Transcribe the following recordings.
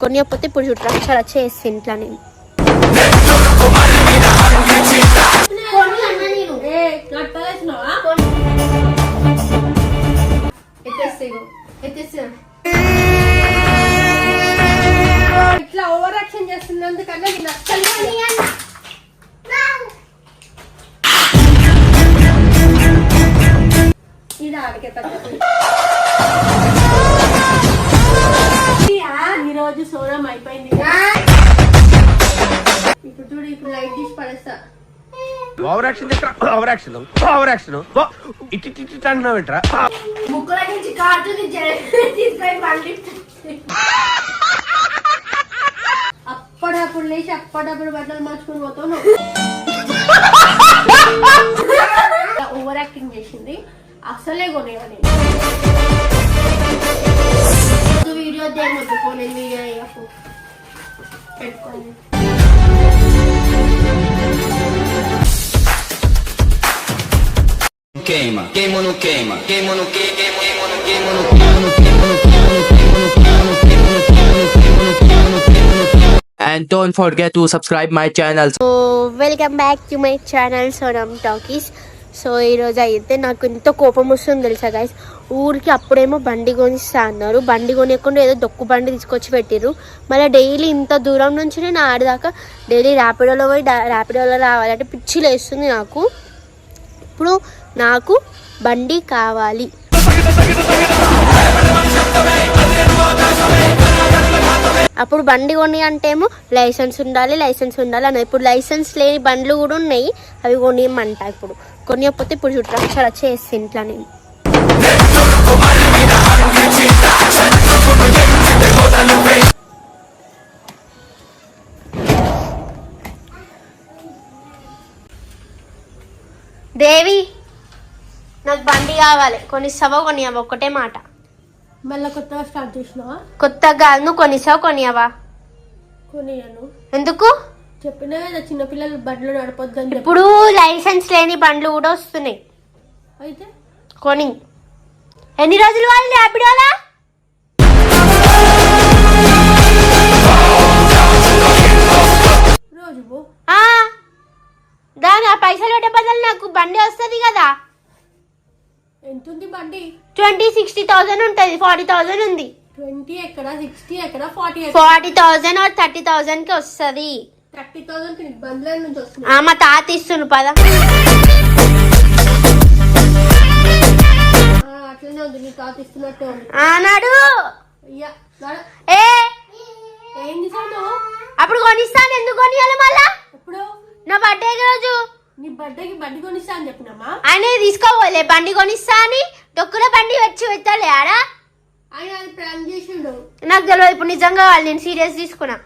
కొనియకపోతే ఇప్పుడు చూడరా చాలా చేసి ఇంట్లో నేను కొని అన్నా నేను ఏ కట్టలేసినావా ఎత్తేస్తే ఇగో. ఎత్తేస్తే ఇట్లా ఓవర్ యాక్షన్ చేస్తున్నందుకన్నా నేను అస్సలు కొని అన్నా. ఇది ఆడికే తగ్గదు over action over action over action నుంచి కారుతుంది తీసుకొని అప్పుడప్పుడు లేచి అప్పుడప్పుడు బట్టలు మార్చుకుని పోతాను ఓవర్ యాక్టింగ్ చేసింది. అసలే కొనేవని వీడియో ఫోన్ వీడియో పెట్టుకోండి. Queima, queima ou não queima? Queima ou não queima? Queima ou não queima? Queima ou não queima? Queima ou não queima? Queima ou não queima? Queima ou não queima? Queima ou não queima? and don't forget to subscribe my channel so welcome back to my channel Sonam Talkies so ఈరోజు అయితే నాకు ఎంత కోపం వస్తుంది తెలుసా guys ఊరికి అప్పుడేమో బండి కొనిస్తా అన్నారు బండి కొనియకుండా ఏదో దొక్కు బండి తీసుకొచ్చి పెట్టిర్రు మళ్ళీ డైలీ ఇంత దూరం నుంచి నేను ఆడదాకా డైలీ ర్యాపిడోలో పోయి ర్యాపిడోలో రావాలంటే పిచ్చి లేస్తుంది నాకు ఇప్పుడు నాకు బండి కావాలి. అప్పుడు బండి కొని అంటేమో లైసెన్స్ ఉండాలి లైసెన్స్ ఉండాలి అని ఇప్పుడు లైసెన్స్ లేని బండ్లు కూడా ఉన్నాయి అవి కొనియమంట ఇప్పుడు. కొనియకపోతే ఇప్పుడు చూడరా చాలా ఇంట్లో నేను దేవి నాకు బండి కావాలి. కొనిస్తావా కొనియవా? ఒక్కటే మాట. మళ్ళీ కొత్తగా స్టార్ట్ చేసినావా? కొత్తగా నువ్వు కొనిస్తావా కొనియవా? కొనియాను. ఎందుకు? చెప్పినా కదా చిన్నపిల్లలు బండ్లు నడపొద్దని చెప్పి. ఇప్పుడు లైసెన్స్ లేని బండ్లు కూడా వస్తున్నాయి. అయితే? కొని. ఎన్ని రోజులు వాళ్ళు ర్యాపిడోలా రోజు దాని ఆ పైసలు పెట్టే బదులు నాకు బండి వస్తుంది కదా. ఎంత ఉంది బండి? ట్వంటీ సిక్స్టీ థౌసండ్ ఉంటుంది ఫార్టీ థౌసండ్ ఉంది. ట్వంటీ ఎక్కడ సిక్స్టీ ఎక్కడ ఫార్టీ ఫార్టీ థౌసండ్ థర్టీ థౌసండ్కి వస్తుంది. థర్టీ థౌసండ్ బండ్ల నుంచి వస్తుంది ఆ, మా తాత ఇస్తుండు పద. అట్లనే ఉంది నీ తాత ఇస్తున్నట్టే ఉంది. ఆనాడు. ఏ? అప్పుడు కొనిస్తాను ఎందుకు కొనియాలి మళ్ళా? ఎప్పుడు? నా బర్త్డే రోజు. నీ బర్త్డేకి బండి కొనిస్తా అని చెప్పినమ్మా? ఆయన తీసుకోపోలే బండి కొనిస్తా అని. డొక్కుల బండి వచ్చి పెట్టాలి ఆడా? ఆయన అది ప్లాన్ చేసిండు. నాకు తెలియదు ఇప్పుడు నిజంగా వాళ్ళు నేను సీరియస్ తీసుకున్నా.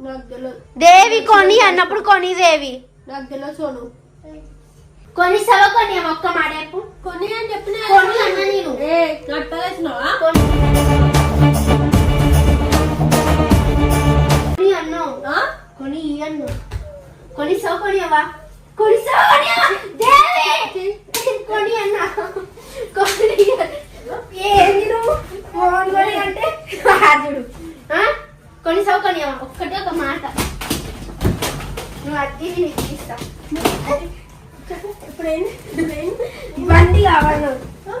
నాకు తెలియదు దేవి కొని అన్నప్పుడు కొని దేవి. నాకు తెలియదు సోను. కొని సవ కొని ఒక్క మాట చెప్పు కొని అని చెప్పిన కొని అన్న నేను. ఏ కట్టలేసినావా కొని. అన్నావు? కొని అన్నావు. కొని సవ కొనియవా? కొని సవ కొనియవా దేవి! కొని అన్నా. కొని ఏంది నువ్వు? ఫోన్ కొని అంటే? రాజుడు. ఆ? కొని సవ కొనియవా ఒక్కటే ఒక మాట. నువ్వు అద్దీ నీకు ఇస్తా ఇప్పుడు బండి కావాలి.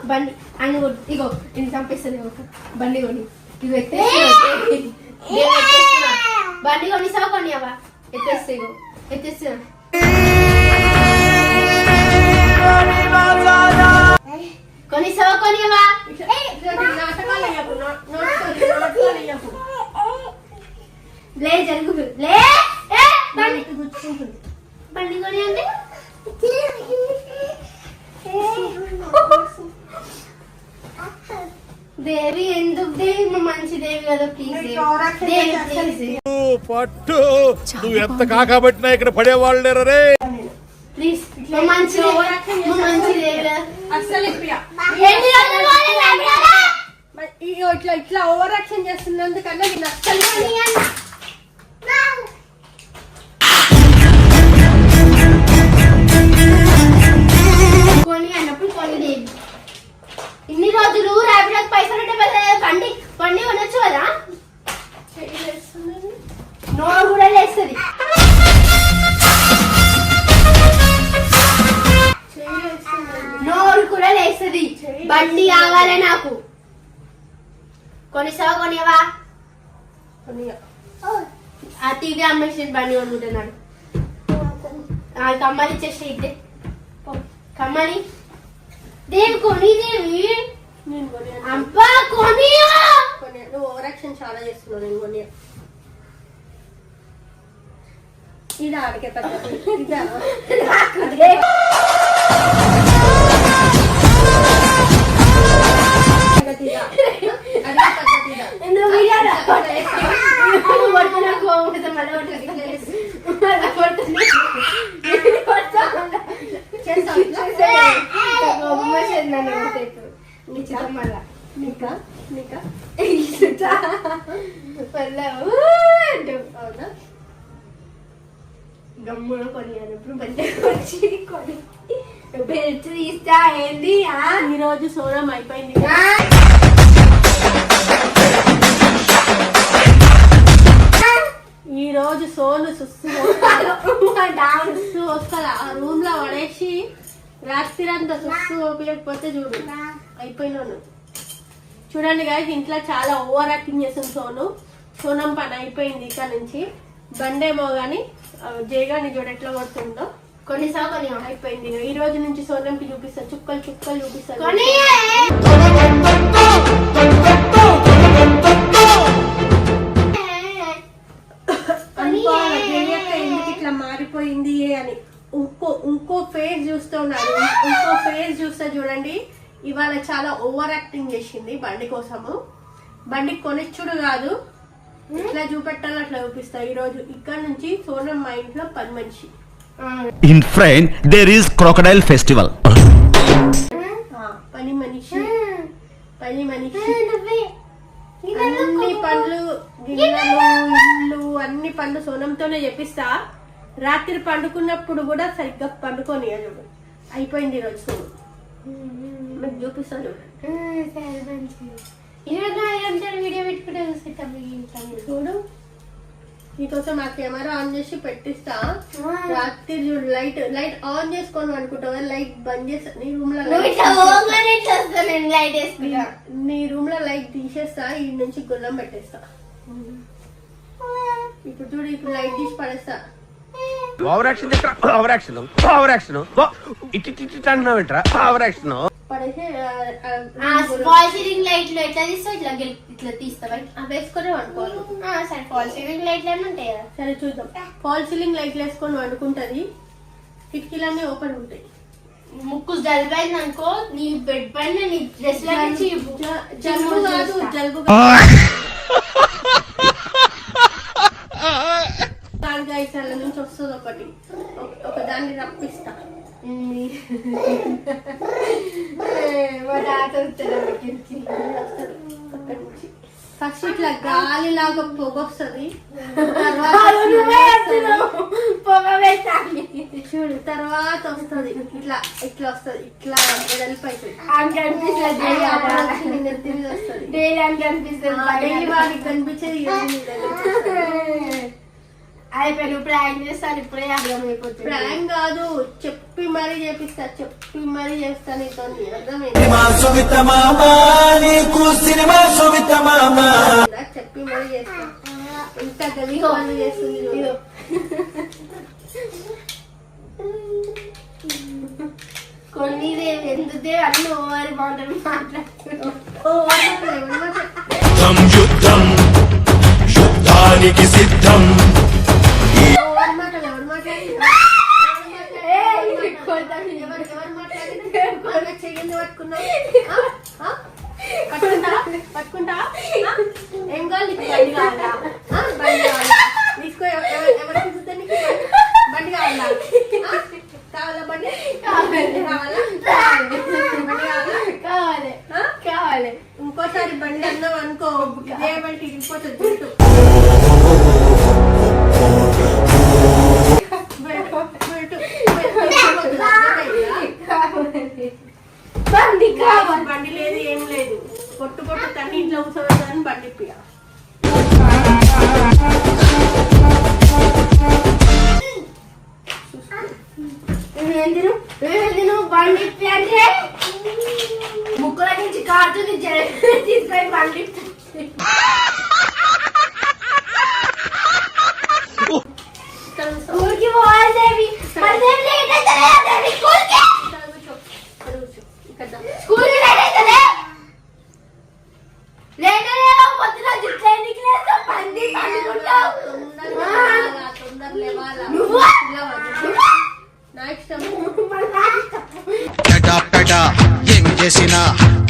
బండి. ఆయన. ఇగో చంపేస్తుంది ఇగో. బండి కొని ఇగో ఎత్తేస్తున్నా. బండి కొని సవ కొనియవా ఎత్తేస్తే ఇగో. ఎత్తేస్తున్నా నాటకాలు వేయకు. లే జరుగు లే ఏ, బండి ఇది గుచ్చుకుంటుంది బండి కొని అంటే దేవి ఎందుకు దేవి మంచి దేవి కదా ప్లీజ్ పట్టు నువ్వు ఎంత కాకబట్టినా ఇక్కడ పడేవాళ్ళు లేరు రే ప్లీజ్ ఇట్లా ఇట్లా ఓవర్ యాక్షన్ చేస్తున్నందుకన్నా నేను అస్సలు కొనుక్కుంటున్నాడు ఆ కమ్మలి ఇచ్చేసి ఇద్దే. కమ్మలి దేవి కొని దేవి అబ్బా కొని నువ్వు ఓవర్ యాక్షన్ చాలా చేస్తున్నావు నేను కొనియా ఇది ఆడికే పద్ధతి ఇదా పద్ధతి ఇదా అడిగే పద్ధతి ఇదా ఎందుకు వీడియోలో కొడుతున్నా కోముతుంది మళ్ళీ కొడుతుంది మళ్ళీ కొడుతుంది చేస్తావు ఇట్లా? కోపం వచ్చేది నన్ను కొడితే నిశ్చితం మళ్ళా నీకా నీకా మళ్ళా అవునా గమ్మున కొనియాలప్పుడు బండి వచ్చి కొని బెల్ట్ తీస్తా ఏంది ఆ? ఈరోజు సోనం అయిపోయింది ఈరోజు ఈ రోజు సోను సుస్సు సుస్సు ఆ రూమ్లో పడేసి రాత్రి అంతా సుస్సు ఓపియకపోతే చూడు అయిపోయినాను. చూడండి గాయస్ ఇంట్లో చాలా ఓవర్ యాక్టింగ్ చేస్తుంది సోను. సోనం పని అయిపోయింది ఇక్కడ నుంచి. బండేమో కానీ జయగాని చూడు ఎట్లా కొడుతుందో కొనిసావు కొని అయిపోయింది ఈ రోజు నుంచి సోనంకి చూపిస్తా. చుక్కలు చుక్కలు ఎందుకు ఇట్లా మారిపోయింది అని. ఇంకో ఇంకో ఫేస్ చూస్తూ ఉన్నారు ఇంకో ఫేస్ చూస్తే చూడండి. ఇవాళ చాలా ఓవర్ యాక్టింగ్ చేసింది బండి కోసము. బండి కొనిచ్చుడు కాదు. ఇట్లా చూపెట్టాలి అట్లా చూపిస్తా. ఈ రోజు ఇక్కడ నుంచి సోనం మా ఇంట్లో పని మనిషి. In France, there is crocodile festival. ఆ, పని మనిషి. పని మనిషి. అన్ని ఇల్లు అన్ని పనులు సోనంతోనే చెప్పిస్తా రాత్రి పండుకున్నప్పుడు కూడా సరిగ్గా పండుకొని చూడు. అయిపోయింది ఈరోజు సోనం. మీకు చూపిస్తా చూడు. వీడియో పెట్టుకుంటే చూసి చూడు. నీకోసం ఆ కెమెరా ఆన్ చేసి పెట్టిస్తా. రాత్రి చూడు లైట్ లైట్ ఆన్ చేసుకొని అనుకుంటావా లైట్ బంద్ చేస్తా. నీ రూమ్లో లైట్ నీ రూమ్లో లైట్ తీసేస్తా ఈ నుంచి గుల్లం పెట్టేస్తా. ఇప్పుడు చూడు ఇప్పుడు లైట్ తీసి పడేస్తా. ఓవర్ యాక్షన్ చేస్తా ఓవర్ యాక్షన్ ఓవర్ యాక్షన్ ఇట్టి ఇట్టి అంటున్నావేంట్రా? ఓవర్ యాక్షన్ పడేసి ఫాల్ సీలింగ్ లైట్లో ఎట్లా తీస్తావు ఇట్లా ఇట్లా తీస్తావా అవి వేసుకొని వండుకోవాలి. సరే ఫాల్ సీలింగ్ లైట్లు అని ఉంటాయి? కదా సరే చూద్దాం. ఫాల్ సీలింగ్ లైట్లు వేసుకొని వండుకుంటది. కిటికీలన్నీ ఓపెన్ ఉంటాయి. ముక్కు జలుబు అయింది అనుకో నీ బెడ్ పైన నీ డ్రెస్ లాగించి జ- జలుబు కాదు జలుబు కాలుగాయసాల నుంచి వస్తుంది ఒకటి. ఒక- ఒక దాన్ని రప్పిస్తా. ఫస్ట్ ఇట్లా గాలి లాగా పొగ వస్తుంది చూడు తర్వాత వస్తుంది. ఇట్లా ఇట్లా వస్తుంది. ఇట్లా వెడల్పు అవుతుంది కనిపించేది ఈ రోజు నీ దగ్గరికి వస్తది. అయిపోయి నువ్వు ప్రాంక్ చేస్తాను ఇప్పుడే అర్థమైపోతుంది ప్రాంక్ కాదు చెప్పి మరీ చేపిస్తా చెప్పి మరీ చేస్తా నీతో అర్థమైంది చెప్పి మరీ చేస్తా. ఇంత గలీజ్ పనులు చేస్తుంది. కొన్ని ఎందుదే అన్ని ఓవర్ మాటలు మాట్లాడుతున్నావు. ఓ, వదలట్లే, వదలట్లే. యుద్ధం యుద్ధం యుద్ధానికి సిద్ధం. ఇదే బయట ఇరిగిపోతుంది జుట్టు బండి లేదు ఏం లేదు. పొట్టు పొట్టు తన్ని ఇంట్లో బండి పియ ఎందుకు ఎందుకు అంటే ముక్కుల నుంచి కారుతుంది తీసుకొని బండి పెట పెట ఏం చేసినా?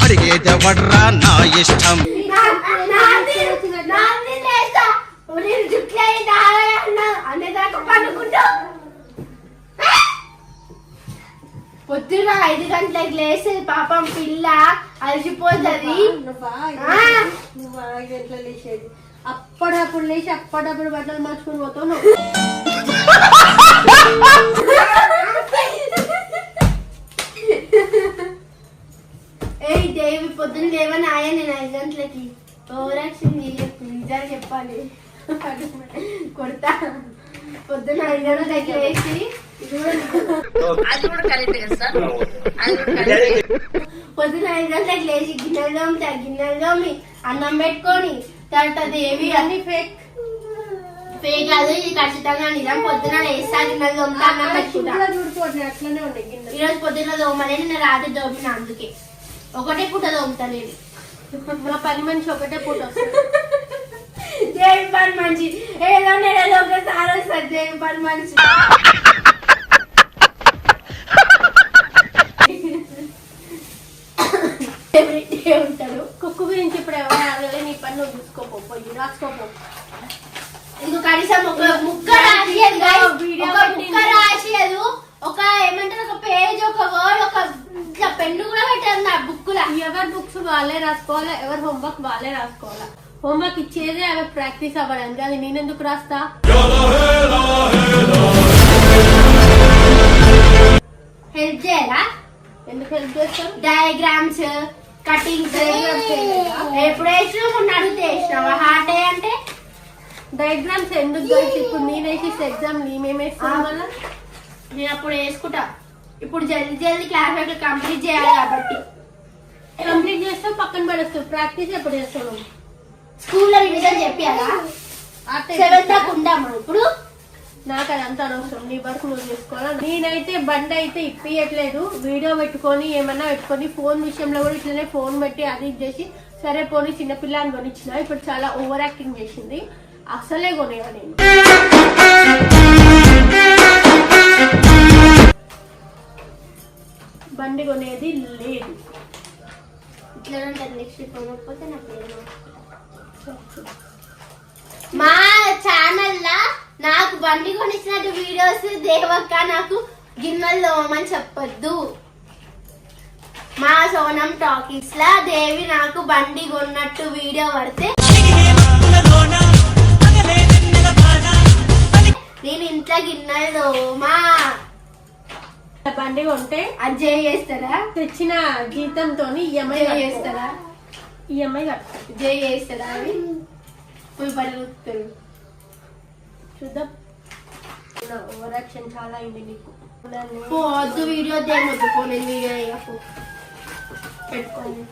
అడిగేదెవడ్రా నా ఇష్టం? ఐదు గంటలకు లేసి పాపం పిల్ల అలసిపోతుంది. గంటల లేచేది? అప్పుడప్పుడు లేచి అప్పుడప్పుడు బట్టలు మార్చుకుని పోతావు నువ్వు. ఏయ్ దేవి పొద్దున్న లేవని ఆయా నేను ఐదు గంటలకి. ఓవర్ యాక్షన్ చేయకు నిజాలు చెప్పాలి. కొడతా. పొద్దున్న ఐదు గంటలకి లేచి. పొద్దున్న ఐదు గంటలకు లేచి గిన్నెలు తోమితే గిన్నెలు తోమి అన్నం పెట్టుకొని తర్వాత దేవి అన్ని ఫేక్ ఫేక్ అది ఇది ఖచ్చితంగా నిజం. పొద్దున లేస్తా గిన్నెలు తోముతా అన్నం పెట్టుకుంటా. కూడా చూడుకోవట్లేదు అట్లనే ఉండే గిన్నె ఈ రోజు పొద్దున్న తోమలే నిన్న రాత్రి తోమిన అందుకే. ఒకటే పూట తోముతా నేను. మా పని మనిషి ఒకటే పూట దేవి పని మంచి ఏదో నెలలో ఒకసారి వస్తుంది దేవి పని మంచి Everyday ఉంటాడు. కుక్కు గురించి ఇప్పుడు ఎవరు అడగలే నీ పని నువ్వు చూసుకోపో పోయి రాసుకోపో. ఇంకో కనీసం ఒక ముక్క. వీడియో ఒక. ముక్క ఒక ఏమంటారు ఒక పేజ్ ఒక వర్డ్ ఒక పెన్ను కూడా పెట్టారు నా బుక్ లా ఎవరి బుక్స్ వాళ్ళే రాసుకోవాలా? ఎవరి హోంవర్క్ వాళ్ళే రాసుకోవాలా? హోంవర్క్ ఇచ్చేదే అవి ప్రాక్టీస్ అవ్వడానికి అది నేనెందుకు రాస్తా? హెల్ప్ చేయరా? ఎందుకు హెల్ప్ చేస్తారు డయాగ్రామ్స్ చేయలేదా? ఎప్పుడు వేసినావు మొన్న అడిగితే వేసినావా? హార్ట్ అంటే? డయాగ్రామ్స్ ఎందుకు గైస్ ఇప్పుడు నేను వేసేసి ఎగ్జామ్ వల్ల నేను అప్పుడు వేసుకుంటా. ఇప్పుడు జల్దీ జల్దీ క్లాస్ వర్క్ కంప్లీట్ చేయాలి కాబట్టి. కంప్లీట్ చేస్తాం పక్కన పడేస్తాం ప్రాక్టీస్ ఎప్పుడు చేస్తాం? స్కూల్లో రివిజన్ చెప్పాలా? దాకా ఉందామా ఇప్పుడు? నాకు అదంతా అనవసరం. నీ వరకు నువ్వు చేసుకోవాలా? నేనైతే బండి అయితే ఇప్పియట్లేదు. వీడియో పెట్టుకొని ఏమన్నా పెట్టుకొని ఫోన్ విషయంలో కూడా ఇట్లనే ఫోన్ పెట్టి అది చేసి సరే పోనీ చిన్నపిల్ల అని కొనిచ్చిన. ఇప్పుడు చాలా ఓవర్ యాక్టింగ్ చేసింది. అసలే కొనేయా నేను. బండి కొనేది లేదు. ఇట్లా నెక్స్ట్ కొనకపోతే నాకు మా బండి కొనిచ్చినట్టు వీడియోస్ దేవక్క నాకు గిన్నెలు తోమని చెప్పొద్దు. మా సోనం టాకీస్ లా దేవి నాకు బండి కొన్నట్టు వీడియో పడితే నేను ఇంట్లో గిన్నెలు తోమా. బండి కొంటే అజ్జయ్ చేస్తారా తెచ్చిన జీతంతో ఈఎంఐ చేస్తారా ఈఎంఐ జై చేస్తారా అవి పోయి పడుగుతారు చూద్దాం. చేస్తున్నావు చాలా అయింది నీకు. వద్దు వీడియో దేమొద్దు ఫోన్ వీడియో పెట్టుకోండి.